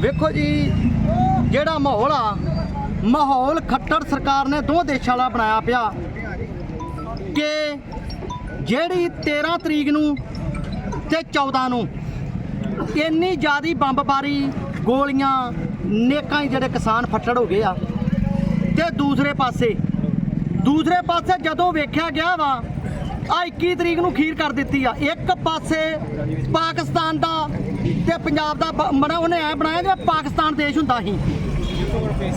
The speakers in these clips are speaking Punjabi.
ਵੇਖੋ ਜੀ, ਜਿਹੜਾ ਮਾਹੌਲ ਆ, ਮਾਹੌਲ ਖੱਟੜ ਸਰਕਾਰ ਨੇ ਦੋ ਦੇਸ਼ਾਂ ਵਾਲਾ ਬਣਾਇਆ ਪਿਆ ਕਿ ਜਿਹੜੀ 13 ਤਰੀਕ ਨੂੰ ਤੇ 14 ਨੂੰ ਇੰਨੀ ਜ਼ਿਆਦੀ ਬੰਬਬਾਰੀ, ਗੋਲੀਆਂ, ਨੇਕਾਂ ਹੀ ਜਿਹੜੇ ਕਿਸਾਨ ਫੱਟੜ ਹੋ ਗਏ ਆ। ਤੇ ਦੂਸਰੇ ਪਾਸੇ ਦੂਸਰੇ ਪਾਸੇ ਜਦੋਂ ਵੇਖਿਆ ਗਿਆ ਵਾ ਆ 21 ਤਰੀਕ ਨੂੰ ਖੀਰ ਕਰ ਦਿੱਤੀ ਆ। ਇੱਕ ਪਾਸੇ ਪਾਕਿਸਤਾਨ ਦਾ ਤੇ ਪੰਜਾਬ ਦਾ ਬ- ਉਹਨੇ ਐ ਬਣਾਇਆ ਜਿਵੇਂ ਪਾਕਿਸਤਾਨ ਦੇਸ਼ ਹੁੰਦਾ ਸੀ।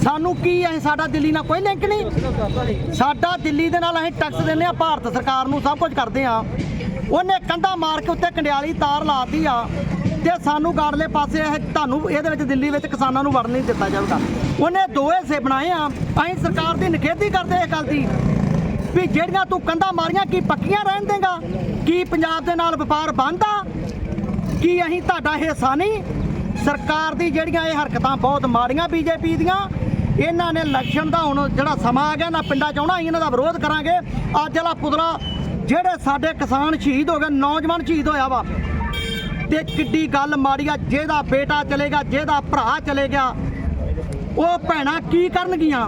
ਸਾਨੂੰ ਕੀ ਹੈ ਸਾਡਾ ਦਿੱਲੀ ਨਾਲ ਕੋਈ ਲਿੰਕ ਨਹੀਂ। ਸਾਡਾ ਦਿੱਲੀ ਦੇ ਨਾਲ ਅਸੀਂ ਟੈਕਸ ਦਿੰਦੇ ਆ ਭਾਰਤ ਸਰਕਾਰ ਨੂੰ ਸਭ ਕੁਝ ਕਰਦੇ ਆ ਉਹਨੇ ਕੰਧਾ ਮਾਰ ਕੇ ਉੱਤੇ ਕੰਡਿਆਲੀ ਤਾਰ ਲਾਤੀ ਆ ਤੇ ਸਾਨੂੰ ਗਾੜਲੇ ਪਾਸੇ ਇਹ ਤੁਹਾਨੂੰ ਇਹਦੇ ਵਿੱਚ ਦਿੱਲੀ ਵਿੱਚ ਕਿਸਾਨਾਂ ਨੂੰ ਵੜਨ ਨਹੀਂ ਦਿੱਤਾ ਜਾਊਗਾ ਉਹਨੇ ਦੋ ਹਿੱਸੇ ਬਣਾਏ ਆ। ਅਸੀਂ ਸਰਕਾਰ ਦੀ ਨਿਖੇਧੀ ਕਰਦੇ ਇਹ ਗੱਲ ਦੀ। ਵੀ ਜਿਹੜੀਆਂ ਤੂੰ ਕੰਧਾਂ ਮਾਰੀਆਂ, ਕੀ ਪੱਕੀਆਂ ਰਹਿਣ ਦੇਗਾ? ਕੀ ਪੰਜਾਬ ਦੇ ਨਾਲ ਵਪਾਰ ਬੰਦ ਆ? ਕੀ ਅਸੀਂ ਤੁਹਾਡਾ ਹਿੱਸਾ ਨਹੀਂ? ਸਰਕਾਰ ਦੀ ਜਿਹੜੀਆਂ ਇਹ ਹਰਕਤਾਂ ਬਹੁਤ ਮਾੜੀਆਂ ਬੀਜੇਪੀ ਦੀਆਂ, ਇਹਨਾਂ ਨੇ ਇਲੈਕਸ਼ਨ ਦਾ ਹੁਣ ਜਿਹੜਾ ਸਮਾਂ ਆ ਗਿਆ, ਨਾ ਪਿੰਡਾਂ ਚ ਆਉਣਾ ਅਸੀਂ ਇਹਨਾਂ ਦਾ ਵਿਰੋਧ ਕਰਾਂਗੇ। ਅੱਜ ਵਾਲਾ ਪੁਤਲਾ, ਜਿਹੜੇ ਸਾਡੇ ਕਿਸਾਨ ਸ਼ਹੀਦ ਹੋ ਗਏ, ਨੌਜਵਾਨ ਸ਼ਹੀਦ ਹੋਇਆ ਵਾ, ਤੇ ਕਿੱਡੀ ਗੱਲ ਮਾੜੀ ਆ, ਜਿਹਦਾ ਬੇਟਾ ਚਲੇਗਾ ਜਿਹਦਾ ਭਰਾ ਚਲੇ ਗਿਆ, ਉਹ ਭੈਣਾਂ ਕੀ ਕਰਨਗੀਆਂ?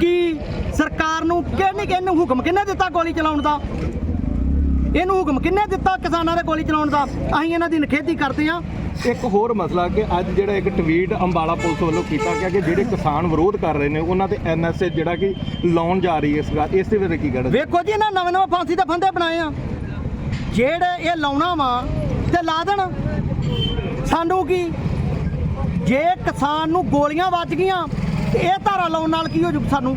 ਕੀ ਸਰਕਾਰ ਨੂੰ ਕਿਹਨੇ ਕਿਹਨੂੰ ਹੁਕਮ ਕਿਹਨੇ ਦਿੱਤਾ ਗੋਲੀ ਚਲਾਉਣ ਦਾ? ਇਹਨੂੰ ਹੁਕਮ ਕਿਹਨੇ ਦਿੱਤਾ ਕਿਸਾਨਾਂ ਦੇ ਗੋਲੀ ਚਲਾਉਣ ਦਾ? ਅਸੀਂ ਇਹਨਾਂ ਦੀ ਨਿਖੇਧੀ ਕਰਦੇ ਹਾਂ। ਇੱਕ ਹੋਰ ਮਸਲਾ ਕਿ ਅੱਜ ਜਿਹੜਾ ਇੱਕ ਟਵੀਟ ਅੰਬਾਲਾ ਪੁਲਿਸ ਵੱਲੋਂ ਕੀਤਾ ਗਿਆ ਕਿ ਜਿਹੜੇ ਕਿਸਾਨ ਵਿਰੋਧ ਕਰ ਰਹੇ ਨੇ ਉਹਨਾਂ ਤੇ ਐਨਐਸਏ ਜਿਹੜਾ ਕਿ ਲਾਉਣ ਜਾ ਰਹੀ ਹੈ ਇਸ ਗੱਲ ਇਸ ਦੇ ਬਾਰੇ ਕੀ ਕਹਿਣਾ ਵੇਖੋ ਜੀ ਇਹਨਾਂ ਨਵੇਂ ਨਵੇਂ ਫਾਂਸੀ ਦੇ ਫੰਦੇ ਬਣਾਏ ਆ। ਜਿਹੜੇ ਇਹ ਲਾਉਣਾ ਵਾ ਤੇ ਲਾ ਦੇਣ। ਸਾਨੂੰ ਕੀ? ਜੇ ਕਿਸਾਨ ਨੂੰ ਗੋਲੀਆਂ ਵੱਜ ਗਈਆਂ ਤੇ ਇਹ ਧਾਰਾ ਲਾਉਣ ਨਾਲ ਕੀ ਹੋ ਜੂ ਸਾਨੂੰ?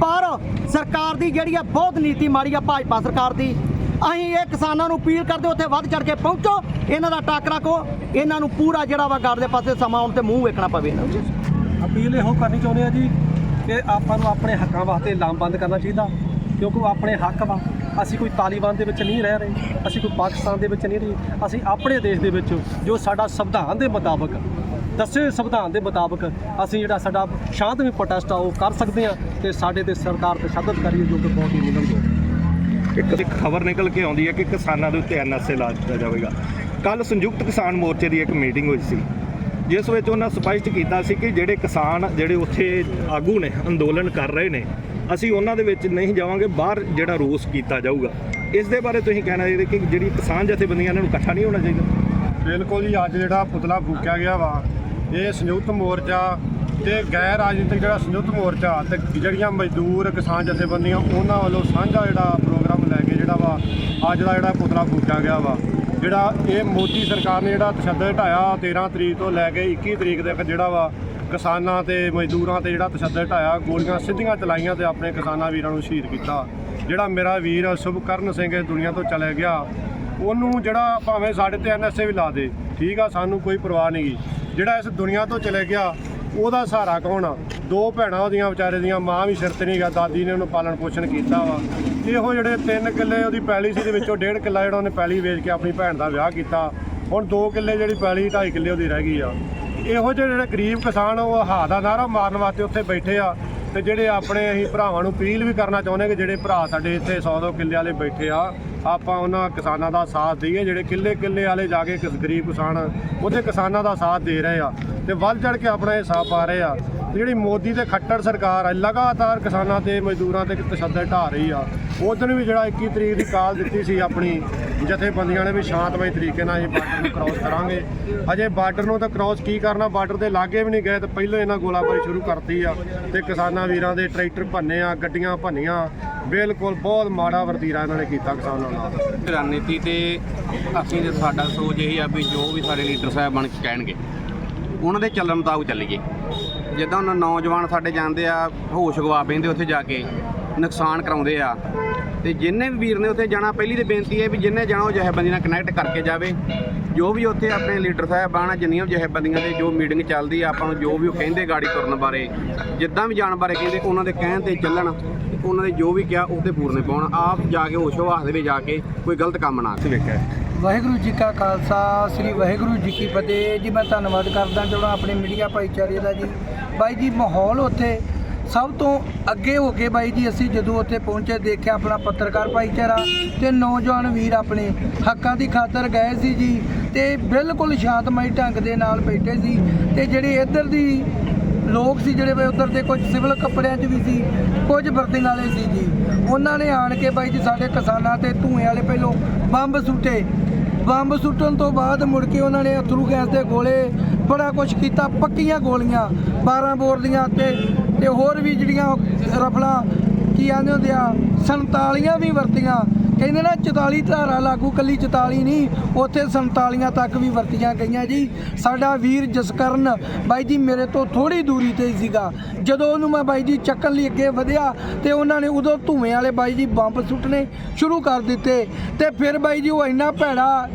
ਪਰ ਸਰਕਾਰ ਦੀ ਜਿਹੜੀ ਆ ਬਹੁਤ ਨੀਤੀ ਮਾੜੀ ਆ ਭਾਜਪਾ ਸਰਕਾਰ ਦੀ। ਅਸੀਂ ਇਹ ਕਿਸਾਨਾਂ ਨੂੰ ਅਪੀਲ ਕਰਦੇ ਉੱਥੇ ਵੱਧ ਚੜ ਕੇ ਪਹੁੰਚੋ। ਇਹਨਾਂ ਦਾ ਟੱਕ ਰੱਖੋ। ਇਹਨਾਂ ਨੂੰ ਪੂਰਾ ਜਿਹੜਾ ਵਾ ਗੜ ਦੇ ਪਾਸੇ ਸਮਾਂ ਆਉਣ ਤੇ ਮੂੰਹ ਵੇਖਣਾ ਪਵੇ। ਇਹਨਾਂ ਨੂੰ ਅਪੀਲ ਇਹੋ ਕਰਨੀ ਚਾਹੁੰਦੇ ਆ ਜੀ ਕਿ ਆਪਾਂ ਨੂੰ ਆਪਣੇ ਹੱਕਾਂ ਵਾਸਤੇ ਲਾਮਬੰਦ ਕਰਨਾ ਚਾਹੀਦਾ, ਕਿਉਂਕਿ ਉਹ ਆਪਣੇ ਹੱਕ ਵਾ। ਅਸੀਂ ਕੋਈ ਤਾਲਿਬਾਨ ਦੇ ਵਿੱਚ ਨਹੀਂ ਰਹਿ ਰਹੇ, ਅਸੀਂ ਕੋਈ ਪਾਕਿਸਤਾਨ ਦੇ ਵਿੱਚ ਨਹੀਂ ਰਹੇ। ਅਸੀਂ ਆਪਣੇ ਦੇਸ਼ ਦੇ ਵਿੱਚ ਜੋ ਸਾਡਾ ਸੰਵਿਧਾਨ ਦੇ ਮੁਤਾਬਕ ਦੱਸੇ ਹੋਏ ਸੰਵਿਧਾਨ ਦੇ ਮੁਤਾਬਕ ਅਸੀਂ ਜਿਹੜਾ ਸਾਡਾ ਸ਼ਾਂਤਮਈ ਪ੍ਰੋਟੈਸਟ ਆ ਉਹ ਕਰ ਸਕਦੇ ਆ ਤੇ ਸਾਡੇ ਤੇ ਸਰਕਾਰ ਤਸ਼ੱਦਦ ਕਰੀਏ ਜੋ ਕਿ ਬਹੁਤ ਹੀ ਨਿੰਦਣਯੋਗ ਇੱਕ ਇੱਕ ਖਬਰ ਨਿਕਲ ਕੇ ਆਉਂਦੀ ਹੈ ਕਿ ਕਿਸਾਨਾਂ ਦੇ ਉੱਤੇ ਐਨਐਸਏ ਲਾ ਦਿੱਤਾ ਜਾਵੇਗਾ। ਕੱਲ ਸੰਯੁਕਤ ਕਿਸਾਨ ਮੋਰਚੇ ਦੀ ਇੱਕ ਮੀਟਿੰਗ ਹੋਈ ਸੀ ਜਿਸ ਵਿੱਚ ਉਹਨਾਂ ਸਪਸ਼ਟ ਕੀਤਾ ਸੀ ਕਿ ਜਿਹੜੇ ਕਿਸਾਨ ਜਿਹੜੇ ਉੱਥੇ ਆਗੂ ਨੇ ਅੰਦੋਲਨ ਕਰ ਰਹੇ ਨੇ ਅਸੀਂ ਉਹਨਾਂ ਦੇ ਵਿੱਚ ਨਹੀਂ ਜਾਵਾਂਗੇ ਬਾਹਰ ਜਿਹੜਾ ਰੋਸ ਕੀਤਾ ਜਾਊਗਾ। ਇਸ ਦੇ ਬਾਰੇ ਤੁਸੀਂ ਕਹਿਣਾ ਚਾਹੀਦੇ ਕਿ ਜਿਹੜੀ ਕਿਸਾਨ ਜਥੇਬੰਦੀਆਂ ਇਹਨਾਂ ਨੂੰ ਇਕੱਠਾ ਨਹੀਂ ਹੋਣਾ ਚਾਹੀਦਾ। ਬਿਲਕੁਲ ਜੀ ਅੱਜ ਜਿਹੜਾ ਪੁਤਲਾ ਫੂਕਿਆ ਗਿਆ ਵਾ ਇਹ ਸੰਯੁਕਤ ਮੋਰਚਾ ਤੇ ਗੈਰ ਰਾਜਨੀਤਿਕ ਜਿਹੜਾ ਸੰਯੁਕਤ ਮੋਰਚਾ ਤੇ ਜਿਹੜੀਆਂ ਮਜ਼ਦੂਰ, ਕਿਸਾਨ ਜਥੇਬੰਦੀਆਂ ਉਹਨਾਂ ਵੱਲੋਂ ਸਾਂਝਾ ਜਿਹੜਾ ਪ੍ਰੋਗਰਾਮ ਲੈ ਕੇ ਜਿਹੜਾ ਵਾ, ਅੱਜ ਦਾ ਜਿਹੜਾ ਪੁਤਲਾ ਫੂਕਿਆ ਗਿਆ ਵਾ। ਜਿਹੜਾ ਇਹ ਮੋਦੀ ਸਰਕਾਰ ਨੇ ਜਿਹੜਾ ਤਸ਼ੱਦਦ ਢਾਇਆ 13 ਤਰੀਕ ਤੋਂ ਲੈ ਕੇ 21 ਤਰੀਕ ਤੱਕ ਜਿਹੜਾ ਵਾ, ਕਿਸਾਨਾਂ ਤੇ ਮਜ਼ਦੂਰਾਂ ਤੇ ਜਿਹੜਾ ਤਸ਼ੱਦਦ ਢਾਇਆ ਗੋਲੀਆਂ ਸਿੱਧੀਆਂ ਚਲਾਈਆਂ ਤੇ ਆਪਣੇ ਕਿਸਾਨਾਂ ਵੀਰਾਂ ਨੂੰ ਸ਼ਹੀਦ ਕੀਤਾ। ਜਿਹੜਾ ਮੇਰਾ ਵੀਰ ਸ਼ੁਭਕਰਨ ਸਿੰਘ ਦੁਨੀਆ ਤੋਂ ਚਲੇ ਗਿਆ, ਉਹਨੂੰ ਜਿਹੜਾ ਭਾਵੇਂ ਸਾਡੇ ਤੇ ਐਨਐਸਏ ਵੀ ਲਾ ਦੇ, ਠੀਕ ਆ, ਸਾਨੂੰ ਕੋਈ ਪਰਵਾਹ ਨਹੀਂ ਗੀ। ਜਿਹੜਾ ਇਸ ਦੁਨੀਆ ਤੋਂ ਚਲੇ ਗਿਆ, ਉਹਦਾ ਸਹਾਰਾ ਕੌਣ ਆ? ਦੋ ਭੈਣਾਂ ਉਹਦੀਆਂ ਵਿਚਾਰੇ ਦੀਆਂ, ਮਾਂ ਵੀ ਸਿਰਤ ਨਹੀਂ ਗਾ ਦਾਦੀ ਨੇ ਉਹਨੂੰ ਪਾਲਣ ਪੋਸ਼ਣ ਕੀਤਾ ਵਾ। ਇਹੋ ਜਿਹੜੇ ਤਿੰਨ ਕਿੱਲੇ ਉਹਦੀ ਪੈਲੀ ਸੀ ਦੇ ਵਿੱਚੋਂ ਡੇਢ ਕਿੱਲਾ ਜਿਹੜਾ ਉਹਨੇ ਪੈਲੀ ਵੇਚ ਕੇ ਆਪਣੀ ਭੈਣ ਦਾ ਵਿਆਹ ਕੀਤਾ। ਹੁਣ ਦੋ ਕਿੱਲੇ ਜਿਹੜੀ ਪੈਲੀ, ਢਾਈ ਕਿੱਲੇ ਉਹਦੀ ਰਹਿ ਗਈ ਆ। ਇਹੋ ਜਿਹੇ ਜਿਹੜੇ ਗਰੀਬ ਕਿਸਾਨ ਉਹ ਹਾ ਦਾ ਨਾਰਾ ਮਾਰਨ ਵਾਸਤੇ ਉੱਥੇ ਬੈਠੇ ਆ ਤੇ ਜਿਹੜੇ ਆਪਣੇ ਅਸੀਂ ਭਰਾਵਾਂ ਨੂੰ ਅਪੀਲ ਵੀ ਕਰਨਾ ਚਾਹੁੰਦੇ ਕਿ ਜਿਹੜੇ ਭਰਾ ਸਾਡੇ ਇੱਥੇ 100 ਦੋ ਕਿੱਲੇ ਵਾਲੇ ਬੈਠੇ ਆ ਆਪਾਂ ਉਹਨਾਂ ਕਿਸਾਨਾਂ ਦਾ ਸਾਥ ਦਈਏ, ਜਿਹੜੇ ਕਿੱਲੇ ਕਿੱਲੇ ਵਾਲੇ ਜਾ ਕੇ ਕਿਸ ਗਰੀਬ ਕਿਸਾਨ ਉਹਦੇ ਕਿਸਾਨਾਂ ਦਾ ਸਾਥ ਦੇ ਰਹੇ ਆ ਤੇ ਵੱਧ ਚੜ ਕੇ ਆਪਣਾ ਇਹ ਹਿੱਸਾ ਪਾ ਰਹੇ ਆ। ਤੇ ਜਿਹੜੀ ਮੋਦੀ ਤੇ ਖੱਟੜ ਸਰਕਾਰ ਆ ਲਗਾਤਾਰ ਕਿਸਾਨਾਂ ਤੇ ਮਜ਼ਦੂਰਾਂ ਤੇ ਤਸ਼ੱਦਦ ਢਾ ਰਹੀ ਆ। ਉਦੋਂ ਵੀ ਜਿਹੜਾ 21 ਤਰੀਕ ਦੀ ਕਾਲ ਦਿੱਤੀ ਸੀ ਆਪਣੀ ਜਥੇਬੰਦੀਆਂ ਨੇ ਵੀ ਸ਼ਾਂਤਮਈ ਤਰੀਕੇ ਨਾਲ ਇਹ ਬਾਰਡਰ ਨੂੰ ਕ੍ਰਾਸ ਕਰਾਂਗੇ। ਅਜੇ ਬਾਰਡਰ ਨੂੰ ਤਾਂ ਕ੍ਰਾਸ ਕੀ ਕਰਨਾ? ਬਾਰਡਰ ਦੇ ਲਾਗੇ ਵੀ ਨਹੀਂ ਗਏ ਤਾਂ ਪਹਿਲਾਂ ਇਹਨਾਂ ਗੋਲਾਬਾਰੀ ਸ਼ੁਰੂ ਕਰਤੀ ਆ ਤੇ ਕਿਸਾਨਾਂ ਵੀਰਾਂ ਦੇ ਟਰੈਕਟਰ ਭੰਨੇ ਆ, ਗੱਡੀਆਂ ਭੰਨੀਆਂ। ਬਿਲਕੁਲ ਬਹੁਤ ਮਾੜਾ ਵਰਤੀਰਾ ਇਹਨਾਂ ਨੇ ਕੀਤਾ ਕਿਸਾਨਾਂ ਨਾਲ। ਰਣਨੀਤੀ ਤੇ ਅਸੀਂ ਤੇ ਸਾਡਾ ਸੋਚ ਇਹੀ ਆ ਵੀ ਜੋ ਵੀ ਸਾਡੇ ਲੀਡਰ ਸਾਹਿਬ ਬਣ ਕੇ ਕਹਿਣਗੇ, ਉਹਨਾਂ ਦੇ ਚੱਲਣ ਮੁਤਾਬਕ ਚੱਲੀਏ। ਜਿੱਦਾਂ ਉਹਨਾਂ ਨੌਜਵਾਨ ਸਾਡੇ ਜਾਂਦੇ ਆ, ਹੋਸ਼ ਗਵਾ ਪੈਂਦੇ ਉੱਥੇ ਜਾ ਕੇ, ਨੁਕਸਾਨ ਕਰਾਉਂਦੇ ਆ। ਤੇ ਜਿੰਨੇ ਵੀ ਵੀਰ ਨੇ ਉੱਥੇ ਜਾਣਾ, ਪਹਿਲੀ ਤੇ ਬੇਨਤੀ ਹੈ ਵੀ ਜਿੰਨੇ ਜਾਣਾ ਉਹ ਜਥੇਬੰਦੀ ਨਾਲ ਕਨੈਕਟ ਕਰਕੇ ਜਾਵੇ। ਜੋ ਵੀ ਉੱਥੇ ਆਪਣੇ ਲੀਡਰ ਸਾਹਿਬਾਨ ਜਿੰਨੀਆਂ ਵੀ ਜਥੇਬੰਦੀਆਂ ਦੇ ਜੋ ਮੀਟਿੰਗ ਚੱਲਦੀ ਆ, ਆਪਾਂ ਨੂੰ ਜੋ ਵੀ ਉਹ ਕਹਿੰਦੇ ਗਾੜੀ ਤੁਰਨ ਬਾਰੇ, ਜਿੱਦਾਂ ਵੀ ਜਾਣ ਬਾਰੇ ਕਹਿੰਦੇ, ਉਹਨਾਂ ਦੇ ਕਹਿਣ ਤੇ ਚੱਲਣ ਤੇ ਉਹਨਾਂ ਨੇ ਜੋ ਵੀ ਕਿਹਾ ਉਹ ਤੇ ਪੂਰਨੇ ਪਾਉਣ। ਆਪ ਜਾ ਕੇ ਹੋਸ਼ ਹਵਾਸ ਦੇ ਵਿੱਚ ਜਾ ਕੇ ਕੋਈ ਗਲਤ ਕੰਮ ਨਾ ਤੁਸੀਂ ਵੇਖਿਆ ਵਾਹਿਗੁਰੂ ਜੀ ਕਾ ਖਾਲਸਾ, ਸ੍ਰੀ ਵਾਹਿਗੁਰੂ ਜੀ ਕੀ ਫਤਿਹ। ਜੀ, ਮੈਂ ਧੰਨਵਾਦ ਕਰਦਾ ਜਿਹੜਾ ਆਪਣੇ ਮੀਡੀਆ ਭਾਈਚਾਰੇ ਦਾ ਜੀ। ਬਾਈ ਜੀ, ਮਾਹੌਲ ਉੱਥੇ ਸਭ ਤੋਂ ਅੱਗੇ ਹੋ ਕੇ ਬਾਈ ਜੀ, ਅਸੀਂ ਜਦੋਂ ਉੱਥੇ ਪਹੁੰਚੇ, ਦੇਖਿਆ ਆਪਣਾ ਪੱਤਰਕਾਰ ਭਾਈਚਾਰਾ ਤੇ ਨੌਜਵਾਨ ਵੀਰ ਆਪਣੇ ਹੱਕਾਂ ਦੀ ਖਾਤਰ ਗਏ ਸੀ ਜੀ ਤੇ ਬਿਲਕੁਲ ਸ਼ਾਂਤਮਈ ਢੰਗ ਦੇ ਨਾਲ ਬੈਠੇ ਸੀ ਤੇ ਜਿਹੜੇ ਇੱਧਰ ਦੀ ਲੋਕ ਸੀ, ਜਿਹੜੇ ਵੇ ਉੱਧਰ ਦੇ ਕੁਝ ਸਿਵਲ ਕੱਪੜਿਆਂ 'ਚ ਵੀ ਸੀ, ਕੁਝ ਵਰਦੀਆਂ ਵਾਲੇ ਸੀ ਜੀ, ਉਹਨਾਂ ਨੇ ਆਣ ਕੇ ਬਾਈ ਜੀ ਸਾਡੇ ਕਿਸਾਨਾਂ ਤੇ ਧੂਏ ਵਾਲੇ ਪਹਿਲੋਂ ਬੰਬ ਸੁੱਟੇ। ਬੰਬ ਸੁੱਟਣ ਤੋਂ ਬਾਅਦ ਮੁੜ ਕੇ ਉਹਨਾਂ ਨੇ ਅਥਰੂ ਗੈਸ ਦੇ ਗੋਲੇ ਬੜਾ ਕੁਝ ਕੀਤਾ, ਪੱਕੀਆਂ ਗੋਲੀਆਂ 12 ਬੋਰ ਦੀਆਂ ਤੇ ਤੇ ਹੋਰ ਵੀ ਜਿਹੜੀਆਂ ਰਫਲਾਂ, ਕੀ ਆਂਦੇ ਹੁੰਦੇ ਆ 47 ਵੀ ਵਰਤੀਆਂ। ਕਹਿੰਦੇ ਨਾ 44 ਧਾਰਾ ਲਾਗੂ ਕੱਲੀ 44 ਨਹੀਂ, ਉੱਥੇ 47 ਤੱਕ ਵੀ ਵਰਤੀਆਂ ਗਈਆਂ ਜੀ। ਸਾਡਾ ਵੀਰ ਜਸਕਰਨ ਬਾਈ ਜੀ ਮੇਰੇ ਤੋਂ ਥੋੜੀ ਦੂਰੀ ਤੇ ਸੀਗਾ। ਜਦੋਂ ਉਹਨੂੰ ਮੈਂ ਬਾਈ ਜੀ ਚੱਕਣ ਲਈ ਅੱਗੇ ਵਧਿਆ ਤੇ ਉਹਨਾਂ ਨੇ ਉਦੋਂ ਧੂਏ ਵਾਲੇ ਬਾਈ ਜੀ ਬੰਬ ਸੁੱਟਣੇ ਸ਼ੁਰੂ ਕਰ ਦਿੱਤੇ। ਤੇ ਫਿਰ ਬਾਈ ਜੀ ਉਹ ਇੰਨਾ ਭੈੜਾ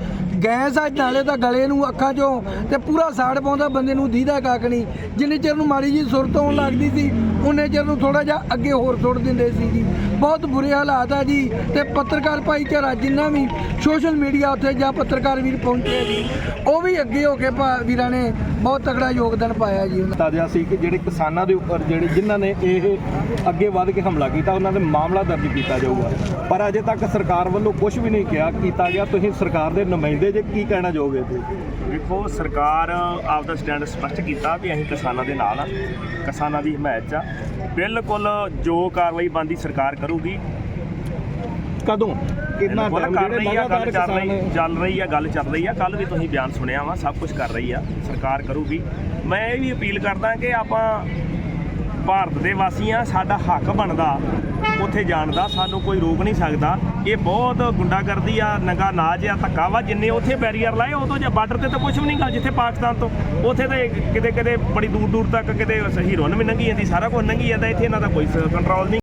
ਗੈਸ ਆ ਨਾਲੇ ਤਾਂ ਗਲੇ ਨੂੰ ਅੱਖਾਂ 'ਚੋਂ ਤੇ ਪੂਰਾ ਸਾੜ ਪਾਉਂਦਾ, ਬੰਦੇ ਨੂੰ ਦੀਦਾ ਕੱਖ ਨਹੀਂ। ਜਿੰਨੇ ਚਿਰ ਨੂੰ ਮਾੜੀ ਜੀ ਸੁਰਤ ਆਉਣ ਲੱਗਦੀ ਸੀ, ਉਹਨੇ ਚਿਰ ਨੂੰ ਥੋੜਾ ਜਿਹਾ ਅੱਗੇ ਹੋਰ ਸੁੱਟ ਦਿੰਦੇ ਸੀ ਜੀ। ਬਹੁਤ ਬੁਰੇ ਹਾਲਾਤ ਆ ਜੀ ਤੇ ਪੱਤਰਕਾਰ ਭਾਈਚਾਰਾ ਜਿੰਨਾ ਵੀ ਸੋਸ਼ਲ ਮੀਡੀਆ ਉੱਤੇ ਜਾਂ ਪੱਤਰਕਾਰ ਵੀਰ ਪਹੁੰਚੇ ਜੀ ਉਹ ਵੀ ਅੱਗੇ ਹੋ ਕੇ ਵੀਰਾਂ ਨੇ ਬਹੁਤ ਤਕੜਾ ਯੋਗਦਾਨ ਪਾਇਆ ਜੀ ਉਹਨਾਂ ਤਾਜਾ ਸੀ ਕਿ ਜਿਹੜੇ ਕਿਸਾਨਾਂ ਦੇ ਉੱਪਰ ਜਿਹੜੇ ਜਿਨ੍ਹਾਂ ਨੇ ਇਹ ਅੱਗੇ ਵੱਧ ਕੇ ਹਮਲਾ ਕੀਤਾ ਉਹਨਾਂ ਦੇ ਮਾਮਲਾ ਦਰਜ ਕੀਤਾ ਜਾਊਗਾ। ਪਰ ਅਜੇ ਤੱਕ ਸਰਕਾਰ ਵੱਲੋਂ ਕੁਝ ਵੀ ਨਹੀਂ ਕਿਹਾ ਕੀਤਾ ਗਿਆ। ਤੁਸੀਂ ਸਰਕਾਰ ਦੇ ਨੁਮਾਇੰਦੇ ਜੇ ਕੀ ਕਹਿਣਾ ਚਾਹੋਗੇ ਤੇ ਵੇਖੋ ਸਰਕਾਰ ਆਪਦਾ ਸਟੈਂਡ ਸਪਸ਼ਟ ਕੀਤਾ ਵੀ ਅਸੀਂ ਕਿਸਾਨਾਂ ਦੇ ਨਾਲ ਆ। ਕਿਸਾਨਾਂ ਦੀ ਹਮਾਇਤ 'ਚ ਆ। ਬਿਲਕੁਲ ਜੋ ਕਾਰਵਾਈ ਬੰਦੀ ਸਰਕਾਰ ਕਰੂਗੀ। ਕਦੋਂ? ਕਿੰਨਾ ਟਾਈਮ ਕਰ ਰਹੀ ਆ ਗੱਲ ਚੱਲ ਰਹੀ ਚੱਲ ਰਹੀ ਆ ਗੱਲ ਚੱਲ ਰਹੀ ਆ। ਕੱਲ ਵੀ ਤੁਸੀਂ ਬਿਆਨ ਸੁਣਿਆ ਵਾ ਸਭ ਕੁਝ ਕਰ ਰਹੀ ਆ ਸਰਕਾਰ ਕਰੂਗੀ। ਮੈਂ ਇਹ ਵੀ ਅਪੀਲ ਕਰਦਾ ਕਿ ਆਪਾਂ ਭਾਰਤ ਦੇ ਵਾਸੀ ਆ ਸਾਡਾ ਹੱਕ ਬਣਦਾ ਉੱਥੇ ਜਾਣ ਦਾ ਸਾਨੂੰ ਕੋਈ ਰੋਕ ਨਹੀਂ ਸਕਦਾ। ਇਹ ਬਹੁਤ ਗੁੰਡਾਗਰਦੀ ਆ ਨੰਗਾ ਨਾਜ ਆ ਧੱਕਾ ਵਾ ਜਿੰਨੇ ਉੱਥੇ ਬੈਰੀਅਰ ਲਾਏ ਉਦੋਂ ਜੇ ਬਾਰਡਰ ਤੇ ਤਾਂ ਕੁਝ ਵੀ ਨਹੀਂ ਗਾ ਜਿੱਥੇ ਪਾਕਿਸਤਾਨ ਤੋਂ। ਉੱਥੇ ਤਾਂ ਕਿਤੇ ਕਿਤੇ ਬੜੀ ਦੂਰ ਦੂਰ ਤੱਕ ਕਿਤੇ ਹੀਰੋਨ ਵੀ ਲੰਘੀ ਜਾਂਦੀ ਸਾਰਾ ਕੁਝ ਲੰਘੀ ਜਾਂਦਾ ਇੱਥੇ ਇਹਨਾਂ ਦਾ ਕੋਈ ਕੰਟਰੋਲ ਨਹੀਂ।